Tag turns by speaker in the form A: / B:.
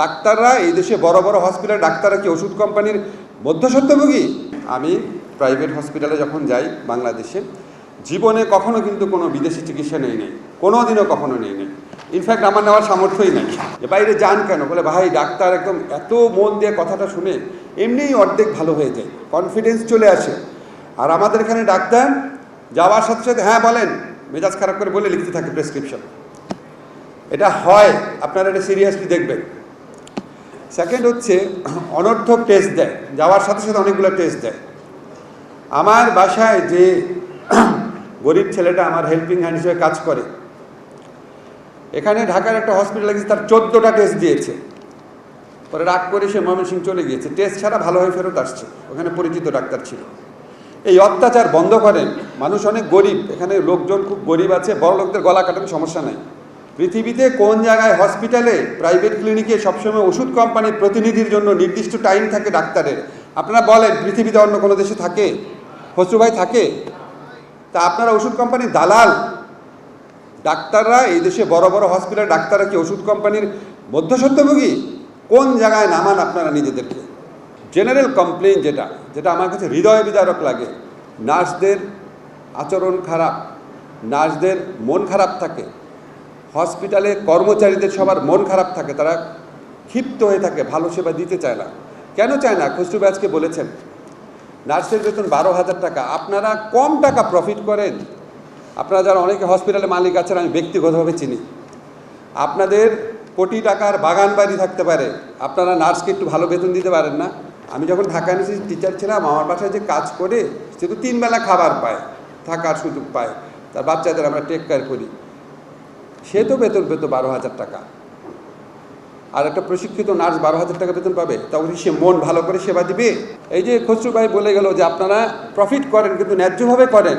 A: ডাক্তাররা এই দেশে বড় বড় হসপিটাল ডাক্তাররা কি ওষুধ কোম্পানির মধ্যস্বত্বভোগী? আমি প্রাইভেট হসপিটালে যখন যাই বাংলাদেশে, জীবনে কখনো কিন্তু কোনো বিদেশি চিকিৎসা নেই নেই, কোনো দিনও কখনো নেই নেই। ইনফ্যাক্ট আমার নেওয়ার সামর্থ্যই নেই। বাইরে যান কেন? বলে, ভাই, ডাক্তার একদম এত মন দিয়ে কথাটা শুনে এমনিই অর্ধেক ভালো হয়ে যায় কনফিডেন্স চলে আসে। আর আমাদের এখানে ডাক্তার যাওয়ার সাথে সাথে হ্যাঁ বলেন। মেজাজ খারাপ করে বলে লিখতে থাকে প্রেসক্রিপশন এটা হয়, আপনারা এটা সিরিয়াসলি দেখবেন। সেকেন্ড হচ্ছে, অনর্থক টেস্ট দেয়। যাওয়ার সাথে সাথে অনেকগুলো টেস্ট দেয়। আমার বাসায় যে গরিব ছেলেটা আমার হেল্পিং হ্যান্ড হিসেবে কাজ করে, এখানে ঢাকার একটা হসপিটাল গেছে তার চোদ্দোটা টেস্ট দিয়েছে। পরে রাগ করে সে ময়মনসিং চলে গিয়েছে। টেস্ট ছাড়া ভালো হয়ে ফেরত আসছে। ওখানে পরিচিত ডাক্তার ছিল। এই অত্যাচার বন্ধ করেন। মানুষ অনেক গরিব। এখানে লোকজন খুব গরিব আছে। বড় লোকদের গলা কাটানো সমস্যা নাই। পৃথিবীতে কোন জায়গায় হসপিটালে, প্রাইভেট ক্লিনিকে সবসময় ওষুধ কোম্পানির প্রতিনিধির জন্য নির্দিষ্ট টাইম থাকে ডাক্তারের? আপনারা বলেন, পৃথিবীতে অন্য কোনো দেশে থাকে? খসরু ভাই থাকে? তা আপনারা ওষুধ কোম্পানির দালাল। ডাক্তাররা এই দেশে বড় বড় হসপিটাল ডাক্তাররা কি ওষুধ কোম্পানির মধ্যস্বত্বভোগী? কোন জায়গায় নামান আপনারা নিজেদেরকে? জেনারেল কমপ্লেন যেটা যেটা আমার কাছে হৃদয় বিদারক লাগে। নার্সদের আচরণ খারাপ, নার্সদের মন খারাপ থাকে। হসপিটালে কর্মচারীদের সবার মন খারাপ থাকে, তারা ক্ষিপ্ত হয়ে থাকে, ভালো সেবা দিতে চায় না। কেন চায় না? খসরু আজকে বলেছেন, নার্সের বেতন বারো হাজার টাকা। আপনারা কম টাকা প্রফিট করেন। আপনারা যারা অনেকে হসপিটালে মালিক আছেন, আমি ব্যক্তিগতভাবে চিনি। আপনাদের কোটি টাকার বাগান বাড়ি থাকতে পারে। আপনারা নার্সকে একটু ভালো বেতন দিতে পারেন না। আমি যখন ঢাকা ইউনিভার্সিটির টিচার ছিলাম, আমার বাসায় যে কাজ করে, সে তো তিন বেলা খাবার পায়, থাকার সুযোগ পায়। তার বাচ্চাদের আমরা টেক কেয়ার করি। সে তো বেতন পেত বারো হাজার টাকা। আর একটা প্রশিক্ষিত নার্স বারো হাজার টাকা বেতন পাবে, তখন সে মন ভালো করে সেবা দিবে। এই যে খসরু ভাই বলে গেল যে, আপনারা প্রফিট করেন, কিন্তু ন্যায্যভাবে করেন।